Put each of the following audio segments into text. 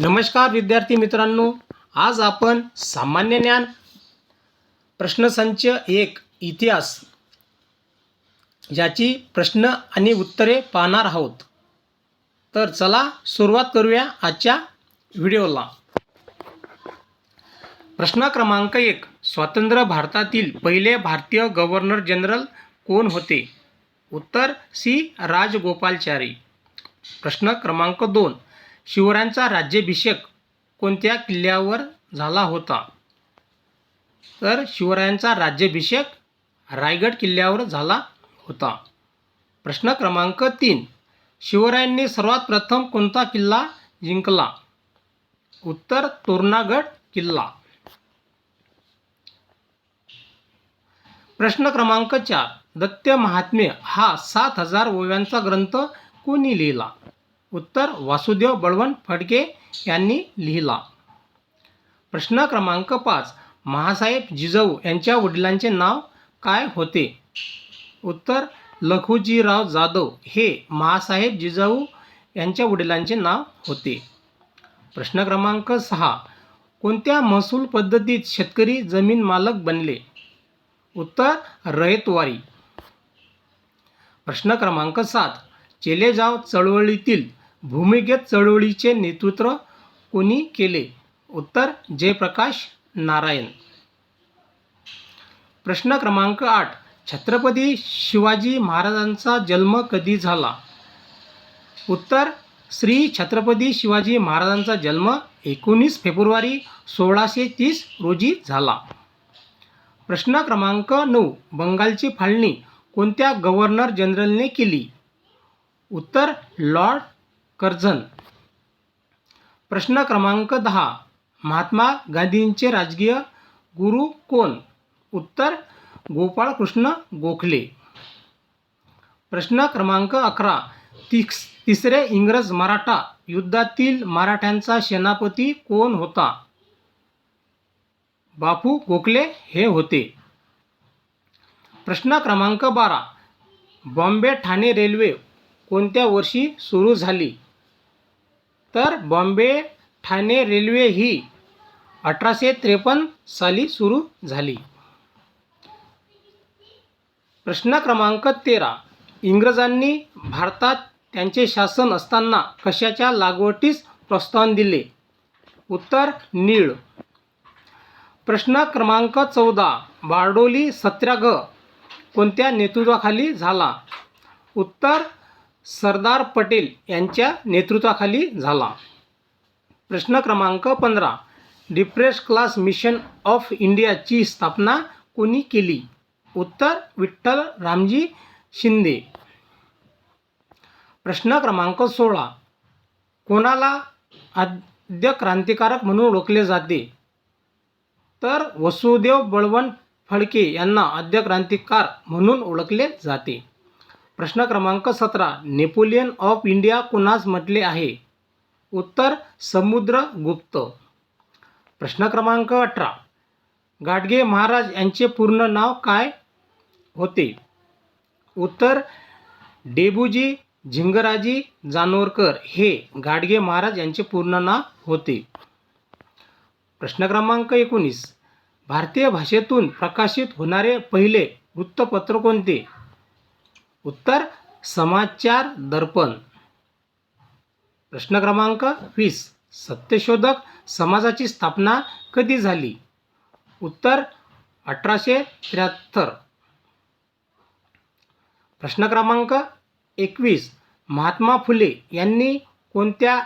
नमस्कार विद्यार्थी मित्रांनो. आज आपण सामान्य ज्ञान प्रश्नसंच एक इतिहास याची प्रश्न आणि उत्तरे पाहणार आहोत. तर चला सुरुवात करूया आजच्या व्हिडिओला. प्रश्न क्रमांक एक स्वतंत्र भारतातील पहिले भारतीय गव्हर्नर जनरल कोण होते? उत्तर सी राजगोपालचारी. प्रश्न क्रमांक दोन शिवरायांचा राज्याभिषेक कोणत्या किल्ल्यावर झाला होता? तर शिवरायांचा राज्याभिषेक रायगड किल्ल्यावर झाला होता. प्रश्न क्रमांक तीन. शिवरायांनी सर्वात प्रथम कोणता किल्ला जिंकला? उत्तर तोरणागड किल्ला. प्रश्न क्रमांक चार. दत्त महात्म्य हा सात हजार ओव्यांचा ग्रंथ कोणी लिहिला? उत्तर वासुदेव बळवंत फडके यांनी लिहिला. प्रश्न क्रमांक पाच. महासाहेब जिजाऊ यांच्या वडिलांचे नाव काय होते? उत्तर लखुजीराव जाधव हे महासाहेब जिजाऊ यांच्या वडिलांचे नाव होते. प्रश्न क्रमांक सहा. कोणत्या महसूल पद्धतीत शेतकरी जमीन मालक बनले? उत्तर रयतवारी. प्रश्न क्रमांक सात. चेलेजाव चळवळीतील भूमिगत चळवळीचे नेतृत्व कोणी केले? उत्तर जयप्रकाश नारायण. प्रश्न क्रमांक आठ. छत्रपती शिवाजी महाराजांचा जन्म कधी झाला? उत्तर श्री छत्रपती शिवाजी महाराजांचा जन्म एकोणीस फेब्रुवारी सोळाशे तीस रोजी झाला. प्रश्न क्रमांक नऊ. बंगालची फाळणी कोणत्या गव्हर्नर जनरलने केली? उत्तर लॉर्ड कर्जन प्रश्न क्रमांक दहा. महात्मा गांधींचे राजकीय गुरु कोण? उत्तर गोपाळकृष्ण गोखले. प्रश्न क्रमांक अकरा. तिस तिसरे इंग्रज मराठा युद्धातील मराठ्यांचा सेनापती कोण होता? बापू गोखले हे होते. प्रश्न क्रमांक बारा. बॉम्बे ठाणे रेल्वे कोणत्या वर्षी सुरू झाली? तर बॉम्बे ठाणे रेल्वे ही अठराशे त्रेपन्न साली सुरू झाली. प्रश्न क्रमांक तेरा. इंग्रजांनी भारतात त्यांचे शासन असताना कशाच्या लागवटीस प्रोत्साहन दिले? उत्तर नीळ. प्रश्न क्रमांक चौदा. बारडोली सत्याग्रह कोणत्या नेतृत्वाखाली झाला? उत्तर सरदार पटेल यांच्या नेतृत्वाखाली झाला. प्रश्न क्रमांक पंधरा. डिप्रेस क्लास मिशन ऑफ इंडियाची स्थापना कोणी केली? उत्तर विठ्ठल रामजी शिंदे. प्रश्न क्रमांक सोळा. कोणाला आद्य क्रांतिकारक म्हणून ओळखले जाते? तर वसुदेव बळवंत फडके यांना आद्य क्रांतिकार म्हणून ओळखले जाते. प्रश्न क्रमांक सतरा नेपोलियन ऑफ इंडिया कोणास म्हटले आहे? उत्तर समुद्रगुप्त प्रश्न क्रमांक अठरा गाडगे महाराज यांचे पूर्ण नाव काय होते? उत्तर डेबूजी झिंगराजी जानोरकर हे गाडगे महाराज यांचे पूर्ण नाव होते. प्रश्न क्रमांक एकोणीस भारतीय भाषेतून प्रकाशित होणारे पहिले वृत्तपत्र कोणते? उत्तर समाचार दर्पण. प्रश्न क्रमांक वीस. सत्यशोधक समाजाची स्थापना कधी झाली? उत्तर अठराशे त्र्याहत्तर. प्रश्न क्रमांक एकवीस. महात्मा फुले यांनी कोणत्या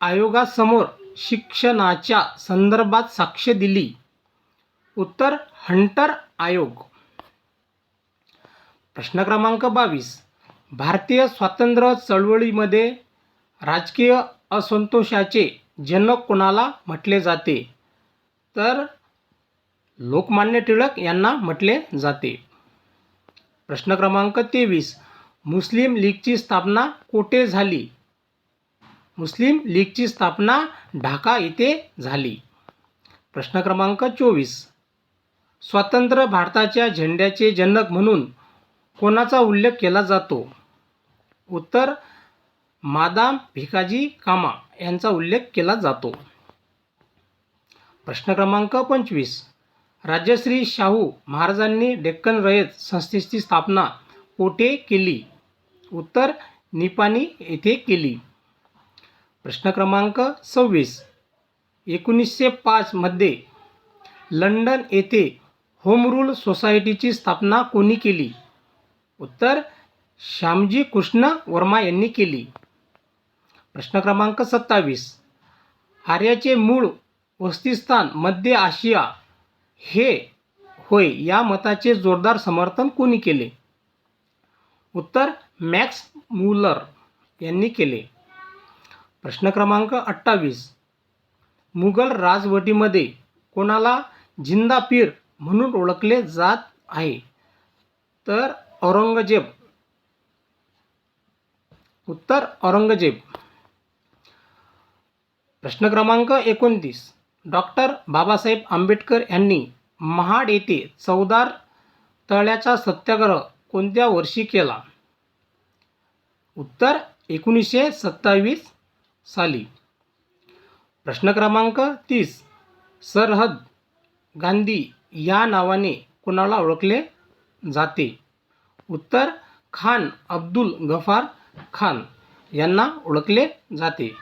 आयोगासमोर शिक्षणाच्या संदर्भात साक्ष दिली? उत्तर हंटर आयोग. प्रश्न क्रमांक बावीस. भारतीय स्वातंत्र्य चळवळीमध्ये राजकीय असंतोषाचे जनक कोणाला म्हटले जाते? तर लोकमान्य टिळक यांना म्हटले जाते. प्रश्न क्रमांक तेवीस. मुस्लिम लीगची स्थापना कोठे झाली? मुस्लिम लीगची स्थापना ढाका येथे झाली. प्रश्न क्रमांक चोवीस. स्वतंत्र भारताच्या झेंड्याचे जनक म्हणून कोणाचा उल्लेख केला जातो? उत्तर मादाम भिकाजी कामा यांचा उल्लेख केला जातो. प्रश्न क्रमांक पंचवीस. राजश्री शाहू महाराजांनी डेक्कन रयत संस्थेची स्थापना कोठे केली? उत्तर निपाणी येथे केली. प्रश्न क्रमांक सव्वीस. एकोणीसशे पाचमध्ये लंडन येथे होम रूल सोसायटीची स्थापना कोणी केली? उत्तर श्यामजी कृष्ण वर्मा यांनी केली. प्रश्न क्रमांक सत्तावीस. आर्याचे मूळ वस्तीस्थान मध्य आशिया हे होय या मताचे जोरदार समर्थन कोणी केले? उत्तर मॅक्स मुलर यांनी केले. प्रश्न क्रमांक अठ्ठावीस. मुघल राजवटीमध्ये कोणाला जिंदा पीर म्हणून ओळखले जात आहे? तर औरंगजेब. उत्तर औरंगजेब. प्रश्न क्रमांक एकोणतीस. डॉक्टर बाबासाहेब आंबेडकर यांनी महाड येथे चौदार तळ्याचा सत्याग्रह कोणत्या वर्षी केला? उत्तर एकोणीसशे सत्तावीस साली. प्रश्न क्रमांक तीस. सरहद गांधी या नावाने कोणाला ओळखले जाते? उत्तर खान अब्दुल गफार खान यांना ओळखले जाते.